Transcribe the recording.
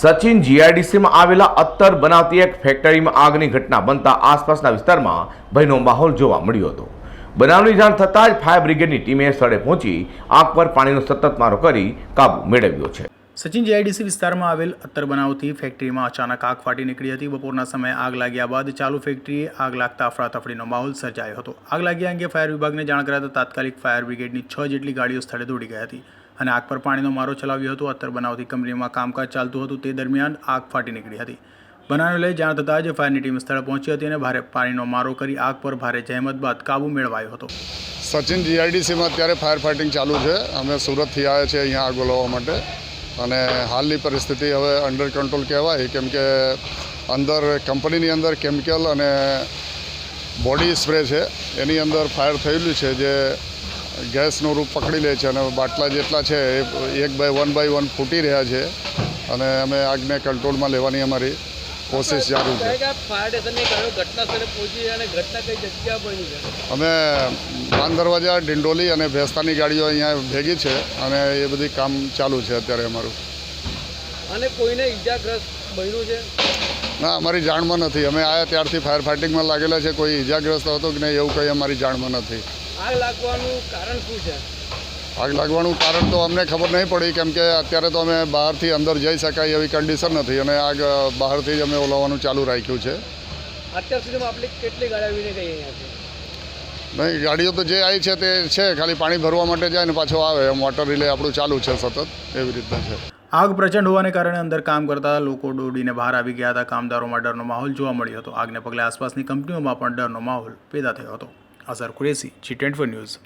સચિન જીઆઈડીસીમાં આવેલા અત્તર બનાવતી એક ફેક્ટરીમાં આગની ઘટના બનતા આસપાસના વિસ્તારમાં ભયનો માહોલ જોવા મળ્યો હતો. બનાવની જાણ થતાં જ ફાયર બ્રિગેડની ટીમે સ્થળે પહોંચી આગ પર પાણીનો સતત મારો કરી કાબુ મેળવ્યો છે. સચિન જીઆઈડીસી વિસ્તારમાં આવેલ અત્તર બનાવતી ફેક્ટરીમાં અચાનક આગ ફાટી નીકળી હતી. બપોરના સમયે આગ લાગ્યા બાદ ચાલુ ફેક્ટરીએ આગ લાગતા અફડાતફડીનો માહોલ સર્જાયો હતો. આગ લાગ્યા અંગે ફાયર વિભાગને જાણ કરાતા તાત્કાલિક ફાયર બ્રિગેડની છ જેટલી ગાડીઓ સ્થળે દોડી ગઈ હતી. અને આગ પર પાણીનો મારો ચલાવ્યો હતો. અત્તર બનાવતી કંપનીમાં કામકાજ ચાલતું હતું. તે દરમિયાન આગ ફાટી નીકળી હતી. બનાવને લઈ જાણ થતાં જ ફાયરની ટીમ સ્થળે પહોંચી હતી અને ભારે પાણીનો મારો કરી આગ પર ભારે જહેમત બાદ કાબુ મેળવાયો હતો. સચિન જીઆઈડીસીમાં અત્યારે ફાયર ફાઇટિંગ ચાલુ છે. અમે સુરતથી આવ્યા છીએ અહીંયા આગ બોલાવવા માટે. અને હાલની પરિસ્થિતિ હવે અંડર કંટ્રોલ કહેવાય. કેમ કે અંદર કંપનીની અંદર કેમિકલ અને બોડી સ્પ્રે છે. એની અંદર ફાયર થયેલું છે જે ગેસનું રૂપ પકડી લે છે અને બાટલા જેટલા છે એ એક બાય વન બાય વન ફૂટી રહ્યા છે અને અમે આગને કંટ્રોલમાં લેવાની અમારી કોશિશ ચાલુ છે. અમે માન દરવાજા ડિંડોલી અને ભેસ્તાની ગાડીઓ અહીંયા ભેગી છે અને એ બધી કામ ચાલુ છે અત્યારે અમારું. અને કોઈને ઈજાગ્રસ્ત બન્યું છે? ના અમારી જાણમાં નથી. અમે આવ્યા ત્યારથી ફાયર ફાઇટિંગમાં લાગેલા છે. કોઈ ઈજાગ્રસ્ત હતો કે નહીં એવું કંઈ અમારી જાણમાં નથી. આગ લાગવાનું કારણ શું છે? આગ લાગવાનું કારણ તો અમને ખબર નહીં પડી કેમ કે અત્યારે તો અમે બહારથી અંદર જઈ શકાય એવી કન્ડિશન નથી અને આગ બહારથી જ અમે ઓલાવવાનું ચાલુ રાખ્યું છે. અત્યાર સુધીમાં આપણી કેટલી ગાડી ગઈ નહીં ગાડીઓ તો જે આવી છે તે છે ખાલી પાણી ભરવા માટે જાય ને પાછો આવે. એમ વોટર રિલે આપણું ચાલુ છે સતત એવી રીતના છે. આગ પ્રચંડ હોવાને કારણે અંદર કામ કરતા લોકો દોડીને બહાર આવી ગયા હતા. કામદારોમાં ડરનો માહોલ જોવા મળ્યો હતો. આગને પગલે આસપાસની કંપનીઓમાં પણ ડરનો માહોલ પેદા થયો હતો. Azhar Qureshi ji twenty four news.